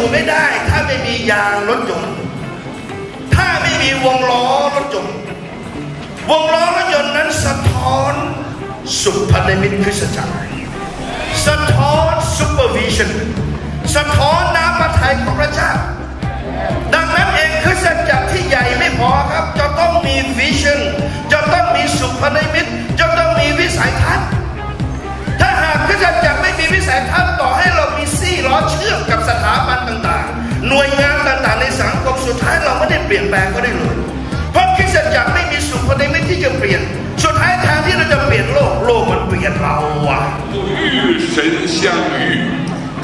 อยู่ไม่ได้ ถ้าไม่มียางรถยนต์ถ้าไม่มีวงล้อรถยนต์วงล้อรถยนต์นั้นสะท้อนสุพรรณมิตรคริสจักรสะท้อนซูเปอร์วิชั่นสะท้อนน้ำพระทัยของพระเจ้าดังนั้นเองคริสตจักรที่ใหญ่ไม่พอครับ จะต้องมีวิชั่นจะต้องมีสุพรรณมิตรจะต้องมีวิสัยทัศน์ถ้าหากคริสตจักรไม่มีวิสัยทัศน์ต่อให้เรามีซี่ล้อเชื่อมกับสถาบัน หน่วยงานต่างๆในสังคมสุดท้ายเราไม่ได้เปลี่ยนแปลงก็ได้เลย เพราะคิดสัจจะไม่มีสุขในไม่ที่จะเปลี่ยน สุดท้ายทางที่เราจะเปลี่ยนโลกโลกมันเปลี่ยนเราอะ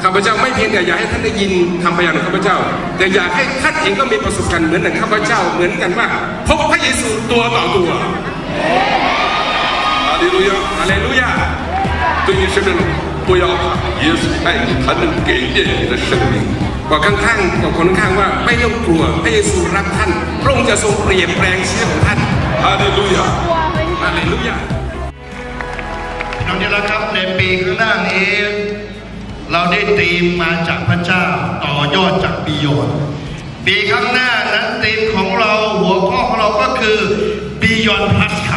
ข้าพเจ้าไม่เพียงแต่อยากให้ท่านได้ยินทำพยานของข้าพเจ้า แต่อยากให้ท่านเองก็มีประสบการณ์เหมือนกับข้าพเจ้าเหมือนกันว่าพบพระเยซูตัวต่อตัวอาเลลูยาอาเลลูยา对于生命不要把耶稣爱你才能给炼你的生命。 บอกข้างๆบอกคนข้างว่าไม่ต้องกลัวพระเยซูรักท่านพระองค์จะทรงเปลี่ยนแปลงชีวิตของท่านฮาเลลูยาฮาเลลูยาตอนนี้แล้ครับในปีข้างหน้านี้ เราได้ตีมมาจากพระเจ้าต่อยอดจากปีโยนปีข้างหน้านั้นตีมของเราหัวข้อของเราก็คือ Beyond Plus ครั